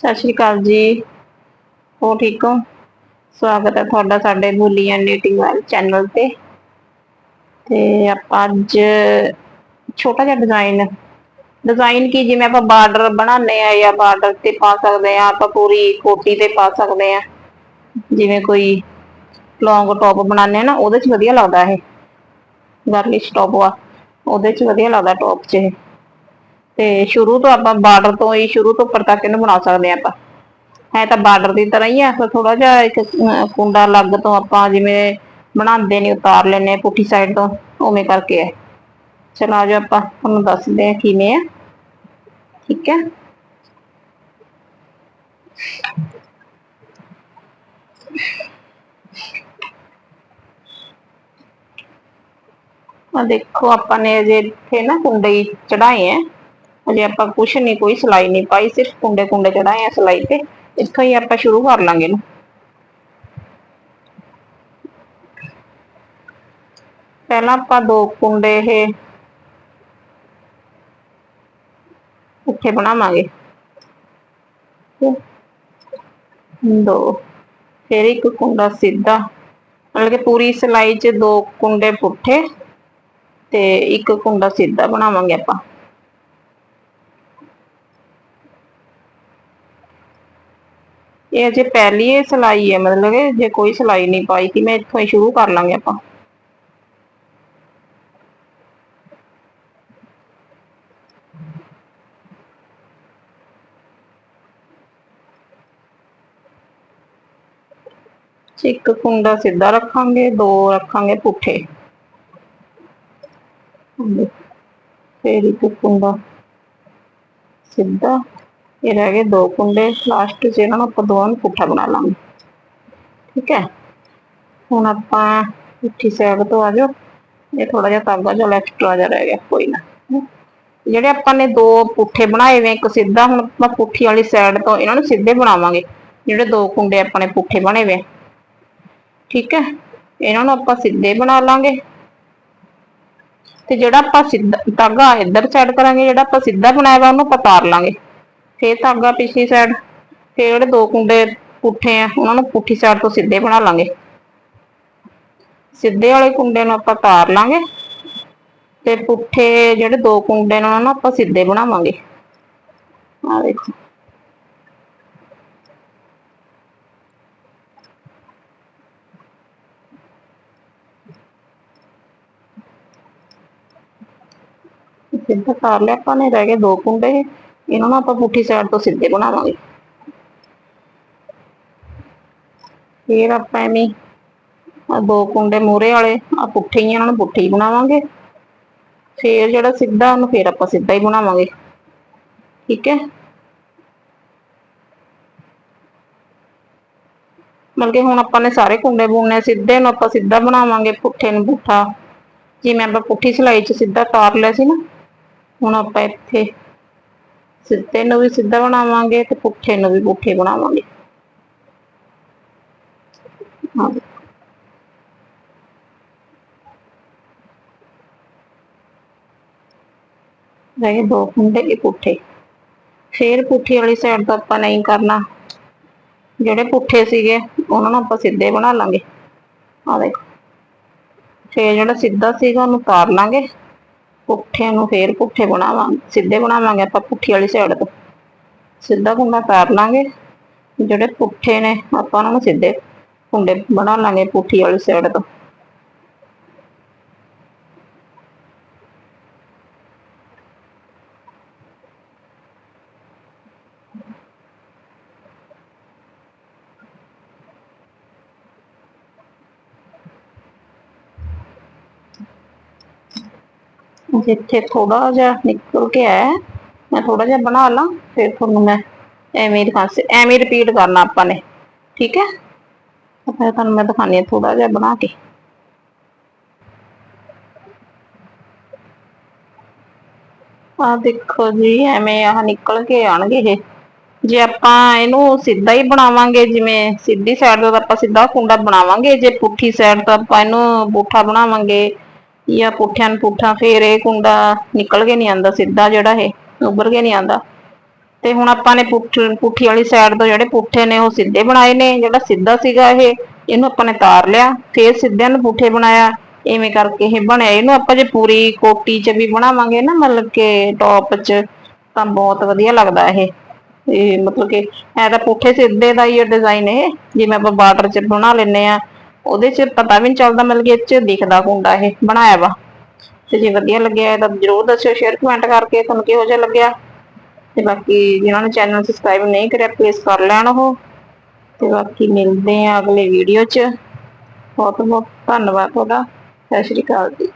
ਸਤਿ ਸ਼੍ਰੀ ਅਕਾਲ ਜੀ। ਹੋ ਠੀਕ ਹੋ? ਸਵਾਗਤ ਹੈ ਤੁਹਾਡਾ ਸਾਡੇ ਬੋਲੀਆਂ ਨੀਟਿੰਗ ਵਾਲੇ ਚੈਨਲ ਤੇ। ਤੇ ਆਪਾਂ ਅੱਜ ਛੋਟਾ ਜਿਹਾ ਡਿਜ਼ਾਈਨ ਡਿਜ਼ਾਈਨ ਕੀ ਜਿਵੇਂ ਆਪਾਂ ਬਾਰਡਰ ਬਣਾਉਂਦੇ ਆ ਜਾਂ ਬਾਰਡਰ ਤੇ ਪਾ ਸਕਦੇ ਆ ਆਪਾਂ ਪੂਰੀ ਕੋਟੀ ਤੇ ਪਾ ਸਕਦੇ ਆ ਜਿਵੇਂ ਕੋਈ ਲੌਂਗ ਟੌਪ ਬਣਾਉਂਦੇ ਆ ਨਾ, ਉਹਦੇ 'ਚ ਵਧੀਆ ਲੱਗਦਾ ਇਹ। ਗਰਲਿਸ਼ ਟੌਪ ਆ, ਉਹਦੇ 'ਚ ਵਧੀਆ ਲੱਗਦਾ ਟੌਪ 'ਚ ਇਹ। ਤੇ ਸ਼ੁਰੂ ਤੋਂ ਆਪਾਂ ਬਾਰਡਰ ਤੋਂ ਹੀ ਸ਼ੁਰੂ ਤੋਂ ਉੱਪਰ ਤੱਕ ਇਹਨੂੰ ਬਣਾ ਸਕਦੇ ਆ ਆਪਾਂ। ਹੈ ਤਾਂ ਬਾਰਡਰ ਦੀ ਤਰ੍ਹਾਂ ਹੀ ਆ, ਫਿਰ ਥੋੜਾ ਜਿਹਾ ਇੱਕ ਕੁੰਡਾ ਲੱਗ ਤੋਂ ਆਪਾਂ ਜਿਵੇਂ ਬਣਾਉਂਦੇ ਨੇ, ਉਤਾਰ ਲੈਨੇ ਪੁੱਠੀ ਸਾਈਡ ਤੋਂ, ਉਵੇਂ ਕਰਕੇ ਹੈ। ਚਲੋ ਆਜੋ ਆਪਾਂ, ਤੁਹਾਨੂੰ ਦੱਸਦੇ ਆ ਕਿਵੇਂ ਆ। ਠੀਕ ਹੈ। ਆ ਦੇਖੋ, ਆਪਾਂ ਨੇ ਅਜੇ ਇੱਥੇ ਨਾ ਕੁੰਡੇ ਚੜਾਏ ਆ ਅਜੇ ਆਪਾਂ ਕੁਛ ਨਹੀਂ ਕੋਈ ਸਿਲਾਈ ਨਹੀਂ ਪਾਈ, ਸਿਰਫ ਕੁੰਡੇ ਕੁੰਡੇ ਚੜਾਏ ਆ ਸਿਲਾਈ ਤੇ। ਇੱਥੋਂ ਹੀ ਆਪਾਂ ਸ਼ੁਰੂ ਕਰ ਲਾਂਗੇ ਇਹਨੂੰ। ਪਹਿਲਾਂ ਆਪਾਂ ਦੋ ਕੁੰਡੇ ਇਹ ਇੱਥੇ ਬਣਾਵਾਂਗੇ। ਦੋ, ਫਿਰ ਇੱਕ ਕੁੰਡਾ ਸਿੱਧਾ। ਮਤਲਬ ਕਿ ਪੂਰੀ ਸਿਲਾਈ 'ਚ ਦੋ ਕੁੰਡੇ ਪੁੱਠੇ ਤੇ ਇੱਕ ਕੁੰਡਾ ਸਿੱਧਾ ਬਣਾਵਾਂਗੇ ਆਪਾਂ। ਇਹ ਅਜੇ ਪਹਿਲੀ ਇਹ ਸਿਲਾਈ ਹੈ, ਮਤਲਬ ਕਿ ਜੇ ਕੋਈ ਸਿਲਾਈ ਨਹੀਂ ਪਾਈ ਕਿ ਮੈਂ ਇੱਥੋਂ ਹੀ ਸ਼ੁਰੂ ਕਰ ਲਾਂਗੇ ਆਪਾਂ। ਇੱਕ ਕੁੰਡਾ ਸਿੱਧਾ ਰੱਖਾਂਗੇ, ਦੋ ਰੱਖਾਂਗੇ ਪੁੱਠੇ। ਫਿਰ ਇੱਕ ਕੁੰਡਾ ਸਿੱਧਾ। ਇਹ ਰਹਿ ਗਏ ਦੋ ਕੁੰਡੇ। ਲਾਸਟ 'ਚ ਇਹਨਾਂ ਨੂੰ ਆਪਾਂ ਦੋਵਾਂ ਨੂੰ ਪੁੱਠਾ ਬਣਾ ਲਾਂਗੇ। ਠੀਕ ਹੈ? ਹੁਣ ਆਪਾਂ ਪੁੱਠੀ ਸਾਈਡ ਤੋਂ ਆ ਜਾਓ। ਇਹ ਥੋੜਾ ਜਿਹਾ ਧਾਗਾ ਜਿਹਾ ਐਕਸਟਰਾ ਜਿਹਾ ਰਹਿ ਗਿਆ, ਕੋਈ ਨਾ। ਜਿਹੜੇ ਆਪਾਂ ਨੇ ਦੋ ਪੁੱਠੇ ਬਣਾਏ ਵੇ, ਇੱਕ ਸਿੱਧਾ, ਹੁਣ ਆਪਾਂ ਪੁੱਠੀ ਵਾਲੀ ਸਾਈਡ ਤੋਂ ਇਹਨਾਂ ਨੂੰ ਸਿੱਧੇ ਬਣਾਵਾਂਗੇ। ਜਿਹੜੇ ਦੋ ਕੁੰਡੇ ਆਪਣੇ ਪੁੱਠੇ ਬਣੇ ਵੇ। ਠੀਕ ਹੈ? ਇਹਨਾਂ ਨੂੰ ਆਪਾਂ ਸਿੱਧੇ ਬਣਾ ਲਾਂਗੇ। ਤੇ ਜਿਹੜਾ ਆਪਾਂ ਸਿੱਧਾ ਧਾਗਾ ਇੱਧਰ ਸਾਈਡ ਕਰਾਂਗੇ। ਜਿਹੜਾ ਆਪਾਂ ਸਿੱਧਾ ਬਣਾਇਆ ਵਾ, ਉਹਨੂੰ ਆਪਾਂ ਤਾਰ ਲਾਂਗੇ। ਫੇਰ ਧਾਗਾ ਪਿਛਲੀ ਸਾਈਡ ਫੇਰ ਜਿਹੜੇ ਦੋ ਕੁੰਡੇ ਪੁੱਠੇ ਆ, ਉਹਨਾਂ ਨੂੰ ਪੁੱਠੀ ਸਾਈਡ ਤੋਂ ਸਿੱਧੇ ਬਣਾ ਲਾਂਗੇ। ਸਿੱਧੇ ਵਾਲੇ ਕੁੰਡੇ ਨੂੰ ਆਪਾਂ ਤਾਰ ਲਾਂਗੇ ਤੇ ਪੁੱਠੇ ਜਿਹੜੇ ਦੋ ਕੁੰਡੇ ਨੇ ਉਹਨਾਂ ਨੂੰ ਆਪਾਂ ਸਿੱਧੇ ਬਣਾਵਾਂਗੇ। ਆ ਦੇਖੋ। ਸਿੱਧਾ ਤਾਰ ਲਿਆ, ਆਪਾਂ ਨੇ ਰਹਿ ਗਏ ਦੋ ਕੁੰਡੇ। ਇਹਨਾਂ ਨੂੰ ਆਪਾਂ ਪੁੱਠੀ ਸਾਈਡ ਤੋਂ ਸਿੱਧੇ ਬਣਾਵਾਂਗੇ। ਫਿਰ ਆਪਾਂ ਐਵੇਂ ਆ ਦੋ ਕੁੰਡੇ ਮੂਰੇ ਵਾਲੇ ਆ ਪੁੱਠੇ ਹੀ ਇਹਨਾਂ ਨੂੰ ਪੁੱਠੇ ਹੀ ਬਣਾਵਾਂਗੇ। ਫਿਰ ਜਿਹੜਾ ਸਿੱਧਾ, ਉਹਨੂੰ ਫਿਰ ਆਪਾਂ ਸਿੱਧਾ ਹੀ ਬਣਾਵਾਂਗੇ। ਠੀਕ ਹੈ? ਮਤਲਬ ਕਿ ਹੁਣ ਆਪਾਂ ਨੇ ਸਾਰੇ ਕੁੰਡੇ ਬੁਣਨੇ ਸਿੱਧੇ ਨੂੰ ਆਪਾਂ ਸਿੱਧਾ ਬਣਾਵਾਂਗੇ, ਪੁੱਠੇ ਨੂੰ ਪੁੱਠਾ। ਜਿਵੇਂ ਆਪਾਂ ਪੁੱਠੀ ਸਿਲਾਈ 'ਚ ਸਿੱਧਾ ਤਾਰ ਲਿਆ ਸੀ ਨਾ, ਹੁਣ ਆਪਾਂ ਇੱਥੇ ਸਿੱਧੇ ਨੂੰ ਵੀ ਸਿੱਧਾ ਬਣਾਵਾਂਗੇ ਤੇ ਪੁੱਠੇ ਨੂੰ ਵੀ ਪੁੱਠੇ ਬਣਾਵਾਂਗੇ। ਰਹੇ ਦੋ ਕੁੰਡੇ ਇਹ ਪੁੱਠੇ। ਫੇਰ ਪੁੱਠੀ ਵਾਲੀ ਸਾਈਡ ਤੋਂ ਆਪਾਂ ਨਹੀਂ ਕਰਨਾ। ਜਿਹੜੇ ਪੁੱਠੇ ਸੀਗੇ, ਉਹਨਾਂ ਨੂੰ ਆਪਾਂ ਸਿੱਧੇ ਬਣਾ ਲਾਂਗੇ। ਆ ਦੇਖੋ। ਫੇਰ ਜਿਹੜਾ ਸਿੱਧਾ ਸੀਗਾ, ਉਹਨੂੰ ਤਾਰ ਲਾਂਗੇ। ਪੁੱਠੇ ਨੂੰ ਫੇਰ ਪੁੱਠੇ ਬਣਾਵਾਂਗੇ, ਸਿੱਧੇ ਬਣਾਵਾਂਗੇ ਆਪਾਂ ਪੁੱਠੀ ਵਾਲੀ ਸਾਈਡ ਤੋਂ। ਸਿੱਧਾ ਕੁੰਡਾ ਕਰ ਲਾਂਗੇ, ਜਿਹੜੇ ਪੁੱਠੇ ਨੇ ਆਪਾਂ ਉਹਨਾਂ ਨੂੰ ਸਿੱਧੇ ਕੁੰਡੇ ਬਣਾ ਲਾਂਗੇ ਪੁੱਠੀ ਵਾਲੀ ਸਾਈਡ ਤੋਂ। ਜਿੱਥੇ ਥੋੜਾ ਜਿਹਾ ਨਿਕਲ ਕੇ ਆਇਆ, ਮੈਂ ਥੋੜਾ ਜਿਹਾ ਬਣਾ ਲਾਂ, ਫਿਰ ਤੁਹਾਨੂੰ ਮੈਂ ਐਵੇਂ ਹੀ ਐਵੇਂ ਰਿਪੀਟ ਕਰਨਾ ਆਪਾਂ ਨੇ, ਠੀਕ ਹੈ? ਫਿਰ ਤੁਹਾਨੂੰ ਮੈਂ ਦਿਖਾਣੀ ਆ ਥੋੜਾ ਜਿਹਾ ਬਣਾ ਕੇ। ਆ ਦੇਖੋ ਜੀ, ਐਵੇਂ ਆਹ ਨਿਕਲ ਕੇ ਆਣਗੇ ਇਹ। ਜੇ ਆਪਾਂ ਇਹਨੂੰ ਸਿੱਧਾ ਹੀ ਬਣਾਵਾਂਗੇ, ਜਿਵੇਂ ਸਿੱਧੀ ਸਾਈਡ ਤੋਂ ਆਪਾਂ ਸਿੱਧਾ ਕੁੰਡਾ ਬਣਾਵਾਂਗੇ, ਜੇ ਪੁੱਠੀ ਸਾਈਡ ਤੋਂ ਆਪਾਂ ਇਹਨੂੰ ਪੁੱਠਾ ਬਣਾਵਾਂਗੇ ਜਾਂ ਪੁੱਠਿਆਂ ਨੂੰ ਪੁੱਠਾ ਫੇਰ ਇਹ ਕੁੰਡਾ ਨਿਕਲ ਕੇ ਨਹੀਂ ਆਂਦਾ ਸਿੱਧਾ ਜਿਹੜਾ ਇਹ, ਉੱਭਰ ਕੇ ਨਹੀਂ ਆਂਦਾ ਤੇ ਹੁਣ ਆਪਾਂ ਨੇ ਪੁੱਠ, ਪੁੱਠੀ ਵਾਲੀ ਸਾਈਡ ਤੋਂ ਜਿਹੜੇ ਪੁੱਠੇ ਨੇ, ਉਹ ਸਿੱਧੇ ਬਣਾਏ ਨੇ, ਜਿਹੜਾ ਸਿੱਧਾ ਸੀਗਾ ਇਹ, ਇਹਨੂੰ ਆਪਾਂ ਨੇ ਤਾਰ ਲਿਆ, ਫੇਰ ਸਿੱਧਿਆਂ ਨੂੰ ਪੁੱਠੇ ਬਣਾਇਆ। ਐਵੇਂ ਕਰਕੇ ਇਹ ਬਣਿਆ। ਇਹਨੂੰ ਆਪਾਂ ਜੇ ਪੂਰੀ ਕੋਟੀ 'ਚ ਵੀ ਬਣਾਵਾਂਗੇ ਨਾ, ਮਤਲਬ ਕਿ ਟੌਪ 'ਚ, ਤਾਂ ਬਹੁਤ ਵਧੀਆ ਲੱਗਦਾ ਇਹ। ਇਹ ਮਤਲਬ ਕਿ ਐ ਤਾਂ ਪੁੱਠੇ ਸਿੱਧੇ ਦਾ ਹੀ ਡਿਜ਼ਾਈਨ ਇਹ, ਜਿਵੇਂ ਆਪਾਂ ਬਾਰਡਰ 'ਚ ਬਣਾ ਲੈਨੇ ਆ ਉਹਦੇ 'ਚ ਪਤਾ ਵੀ ਨਹੀਂ ਚੱਲਦਾ, ਮਤਲਬ ਕਿ ਇਹ 'ਚ ਦਿਖਦਾ ਕੁੰਡਾ ਇਹ, ਬਣਾਇਆ ਵਾ। ਤੇ ਜੇ ਵਧੀਆ ਲੱਗਿਆ ਤਾਂ ਜਰੂਰ ਦੱਸਿਓ ਸ਼ੇਅਰ ਕਮੈਂਟ ਕਰਕੇ ਤੁਹਾਨੂੰ ਕਿਹੋ ਜਿਹਾ ਲੱਗਿਆ। ਤੇ ਬਾਕੀ ਜਿਨ੍ਹਾਂ ਨੇ ਚੈਨਲ ਸਬਸਕ੍ਰਾਈਬ ਨਹੀਂ ਕਰਿਆ ਪਲੀਜ਼ ਕਰ ਲੈਣ ਉਹ। ਤੇ ਬਾਕੀ ਮਿਲਦੇ ਆ ਅਗਲੇ ਵੀਡੀਓ 'ਚ। ਬਹੁਤ ਬਹੁਤ ਧੰਨਵਾਦ ਤੁਹਾਡਾ। ਸਤਿ ਸ਼੍ਰੀ ਅਕਾਲ ਜੀ।